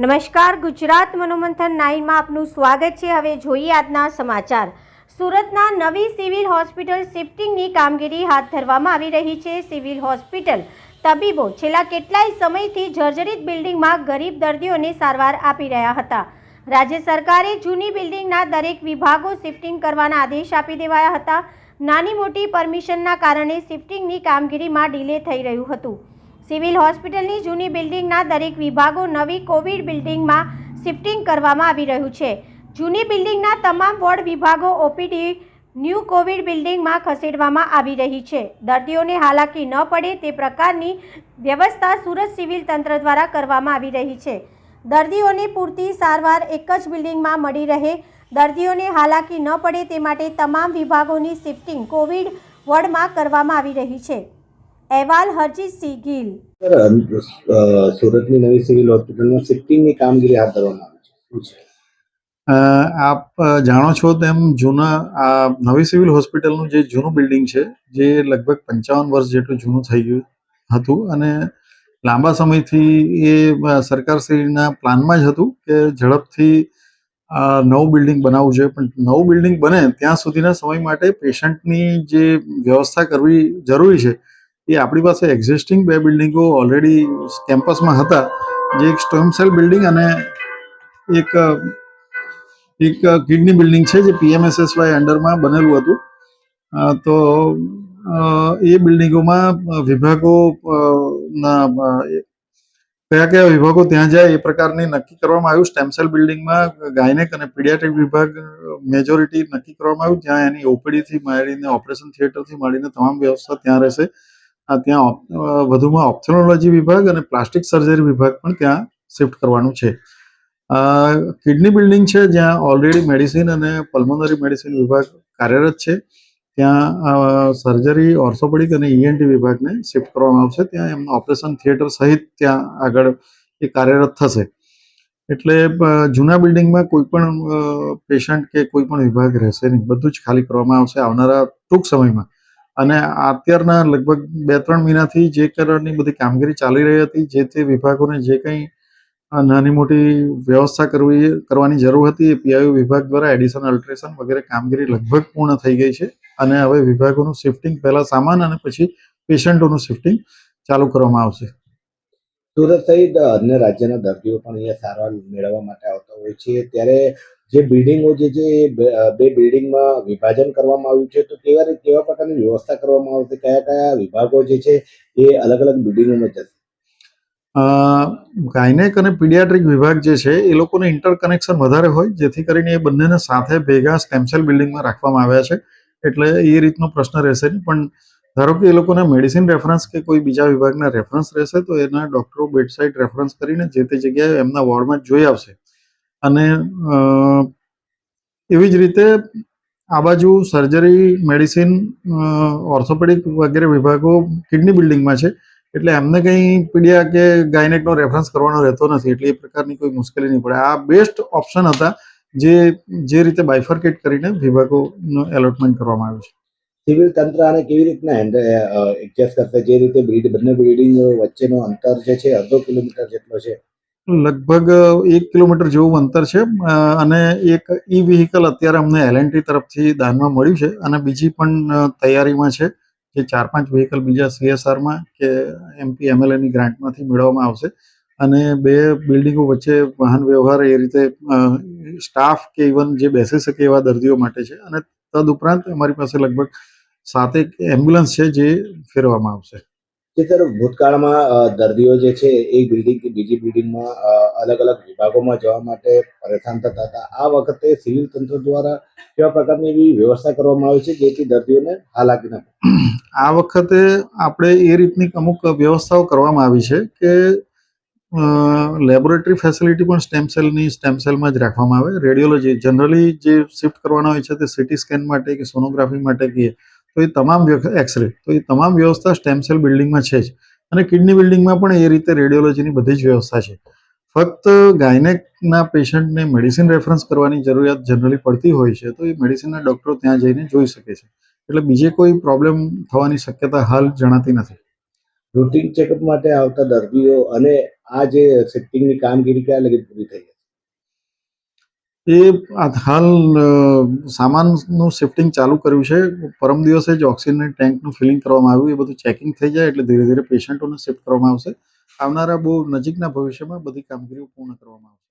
નમસ્કાર, ગુજરાત મનોમંથન નાઇનમાં આપનું સ્વાગત છે. હવે જોઈએ આજના સમાચાર. સુરતના નવી સિવિલ હોસ્પિટલ શિફ્ટિંગની કામગીરી હાથ ધરવામાં આવી રહી છે. સિવિલ હોસ્પિટલ તબીબો છેલ્લા કેટલાય સમયથી જર્જરિત બિલ્ડિંગમાં ગરીબ દર્દીઓને સારવાર આપી રહ્યા હતા. રાજ્ય સરકારે જૂની બિલ્ડિંગના દરેક વિભાગો શિફ્ટિંગ કરવાના આદેશ આપી દેવાયા હતા. નાની મોટી પરમિશનના કારણે શિફ્ટિંગની કામગીરીમાં ડિલે થઈ રહ્યું હતું. સિવિલ હોસ્પિટલની જૂની બિલ્ડિંગના દરેક વિભાગો નવી કોવિડ બિલ્ડિંગમાં શિફ્ટિંગ કરવામાં આવી રહ્યું છે. જૂની બિલ્ડિંગના તમામ વોર્ડ વિભાગો ઓપીડી ન્યૂ કોવિડ બિલ્ડિંગમાં ખસેડવામાં આવી રહી છે. દર્દીઓને હાલાકી ન પડે તે પ્રકારની વ્યવસ્થા સુરત સિવિલ તંત્ર દ્વારા કરવામાં આવી રહી છે. દર્દીઓને પૂરતી સારવાર એક જ બિલ્ડિંગમાં મળી રહે. દર્દીઓને હાલાકી ન પડે તે માટે તમામ વિભાગોની શિફ્ટિંગ કોવિડ વોર્ડમાં કરવામાં આવી રહી છે. અહેવાલ હરજીતસિંહ ગીલ. સુરતની નવી સિવિલ હોસ્પિટલમાં શિફ્ટિંગની કામગીરી હાથ ધરવામાં આવી છે. અ, આપ જાણો છો તેમ જૂના આ નવી સિવિલ હોસ્પિટલનું જે જૂનું બિલ્ડિંગ છે જે લગભગ પંચાવન વર્ષ જેટલું જૂનું થઈ ગયું હતું અને લાંબા સમયથી એ સરકારશ્રીના પ્લાનમાં જ હતું કે ઝડપથી નવું બિલ્ડિંગ બનાવવું જોઈએ. પણ નવું બિલ્ડિંગ બને ત્યાં સુધીના સમય માટે પેશન્ટની જે વ્યવસ્થા કરવી જરૂરી છે એ આપણી પાસે એક્ઝિસ્ટિંગ બે બિલ્ડિંગો ઓલરેડી કેમ્પસમાં હતા. જે એક સ્ટોમસેલ બિલ્ડિંગ અને એક એક કિડની બિલ્ડિંગ છે જે પીએમએસએસવાય અંડરમાં બનેલું હતું. તો એ બિલ્ડિંગોમાં વિભાગો ના કયા કયા વિભાગો ત્યાં જાય એ પ્રકારની નક્કી કરવામાં આવ્યું. સ્ટેમસેલ બિલ્ડિંગમાં ગાયનેક અને પીડિયાટ્રિક વિભાગ મેજોરિટી નક્કી કરવામાં આવ્યું. જ્યાં એની ઓપીડીથી માંડીને ઓપરેશન થિયેટરથી માંડીને તમામ વ્યવસ્થા ત્યાં રહેશે. ત્યાં વધુમાં ઓપ્થોલોજી વિભાગ અને પ્લાસ્ટિક સર્જરી વિભાગ પણ ત્યાં શિફ્ટ કરવાનું છે. કિડની બિલ્ડિંગ છે, જ્યાં ઓલરેડી મેડિસિન અને પલ્મોનરી મેડિસિન વિભાગ કાર્યરત છે. ત્યાં સર્જરી ઓર્થોપેડિક અને ઈએનટી વિભાગને શિફ્ટ કરવામાં આવશે. ત્યાં એમનું ઓપરેશન થિયેટર સહિત ત્યાં આગળ એ કાર્યરત થશે. એટલે જૂના બિલ્ડિંગમાં કોઈ પણ પેશન્ટ કે કોઈ પણ વિભાગ રહેશે નહીં. બધું જ ખાલી કરવામાં આવશે આવનારા ટૂંક સમયમાં. અને અત્યારના લગભગ બે ત્રણ મહિનાથી જે કરારની બધી કામગીરી ચાલી રહી હતી, જે તે વિભાગોને જે કંઈ નાની મોટી વ્યવસ્થા કરવી, કરવાની જરૂર હતી, એ પીઆઈયુ વિભાગ દ્વારા એડિશન, અલ્ટ્રેશન વગેરે કામગીરી લગભગ પૂર્ણ થઈ ગઈ છે. અને હવે વિભાગોનું શિફ્ટિંગ પહેલા સામાન અને પછી પેશન્ટોનું શિફ્ટિંગ ચાલુ કરવામાં આવશે. સુરત સહિત અન્ય રાજ્યના દર્દીઓ પણ અહીંયા સારવાર મેળવવા માટે હોય છે. ત્યારે જે બિલ્ડિંગો જે છે બે બિલ્ડિંગમાં વિભાજન કરવામાં આવ્યું છે, તો કેવા કેવા પ્રકારની વ્યવસ્થા કરવામાં આવશે? કયા કયા વિભાગો જે છે, એ અલગ અલગ બિલ્ડિંગોમાં જશે? ગાયનેક અને પીડિયાટ્રિક વિભાગ જે છે, એ લોકોને ઇન્ટરકનેક્શન વધારે હોય, જેથી કરીને એ બંનેને સાથે ભેગા સ્ટેમસેલ બિલ્ડિંગમાં રાખવામાં આવ્યા છે. એટલે એ રીતનો પ્રશ્ન રહેશે નહીં. પણ ધારો કે એ લોકોને મેડિસિન રેફરન્સ કે કોઈ બીજા વિભાગના રેફરન્સ રહેશે, તો એના ડૉક્ટરો બેડસાઇડ રેફરન્સ કરીને જે તે જગ્યાએ એમના વોર્ડમાં જોઈ આવશે. અને એવી જ રીતે આ બાજુ સર્જરી મેડિસિન ઓર્થોપેડિક વગેરે વિભાગો કિડની બિલ્ડિંગમાં છે. એટલે એમને કંઈ પીડિયા કે ગાયનેકનો રેફરન્સ કરવાનો રહેતો નથી, એટલે એ પ્રકારની કોઈ મુશ્કેલી નહીં પડે. આ બેસ્ટ ઓપ્શન હતા જે જે રીતે બાયફર્કેટ કરીને વિભાગોનું એલોટમેન્ટ કરવામાં આવ્યું છે. સિવિલ તંત્ર આને કેવી રીતના એડજસ્ટ કરશે? જે રીતે બિલ્ડ- બંને બ્રિડિંગ વચ્ચેનો અંતર જે છે, અડધો કિલોમીટર જેટલો છે. લગભગ એક કિલોમીટર જેવું અંતર છે. અને એક ઈ વ્હીકલ અત્યારે અમને એલએનટી તરફથી દાનમાં મળ્યું છે. અને બીજી પણ તૈયારીમાં છે જે ચાર પાંચ વ્હીકલ બીજા સીએસઆરમાં કે એમપી એમએલએની ગ્રાન્ટમાંથી મેળવવામાં આવશે. અને બે બિલ્ડિંગો વચ્ચે વાહન વ્યવહાર એ રીતે સ્ટાફ કે ઇવન જે બેસી શકે એવા દર્દીઓ માટે છે. અને તદુપરાંત અમારી પાસે લગભગ સાતેક એમ્બ્યુલન્સ છે જે ફેરવામાં આવશે. જે તરફ ભૂતકાળમાં દર્દીઓ જે છે એક બિલ્ડિંગથી બીજી બિલ્ડિંગમાં અલગ અલગ વિભાગોમાં જવા માટે પરેશાન થતા હતા. આ વખતે સિવિલ તંત્ર દ્વારા કેવા પ્રકારની એવી વ્યવસ્થા કરવામાં આવી છે જેથી દર્દીઓને હાલાકી ના આ વખતે આપણે એ રીતની અમુક વ્યવસ્થાઓ કરવામાં આવી છે કે લેબોરેટરી ફેસિલિટી પણ સ્ટેમ સેલની સ્ટેમ સેલમાં જ રાખવામાં આવે. રેડિયોલોજી જનરલી જે શિફ્ટ કરવાના હોય છે તે સિટી સ્કેન માટે કે સોનોગ્રાફી માટે કહીએ તો એ તમામ એક્સરે તો એ તમામ વ્યવસ્થા સ્ટેમ સેલ બિલ્ડિંગમાં છે જ. અને કિડની બિલ્ડિંગમાં પણ એ રીતે રેડિયોલોજીની બધી જ વ્યવસ્થા છે. ફક્ત ગાયનેકના પેશન્ટને મેડિસિન રેફરન્સ કરવાની જરૂરિયાત જનરલી પડતી હોય છે, તો એ મેડિસિનના ડૉક્ટરો ત્યાં જઈને જોઈ શકે છે. એટલે બીજે કોઈ પ્રોબ્લેમ થવાની શક્યતા હાલ જણાતી નથી. રૂટીન ચેકઅપ માટે આવતા દર્દીઓ અને આ જે સેટિંગની કામગીરી ક્યાં લગી પૂરી થઈ એ હાલ સામાનનું શિફ્ટિંગ ચાલુ કર્યું છે. પરમ દિવસે જ ઓક્સિજન ટેન્કનું ફિલિંગ કરવામાં આવ્યું. એ બધું ચેકિંગ થઈ જાય એટલે ધીરે ધીરે પેશન્ટોને શિફ્ટ કરવામાં આવશે. આવનારા બહુ નજીકના ભવિષ્યમાં બધી કામગીરીઓ પૂર્ણ કરવામાં આવશે.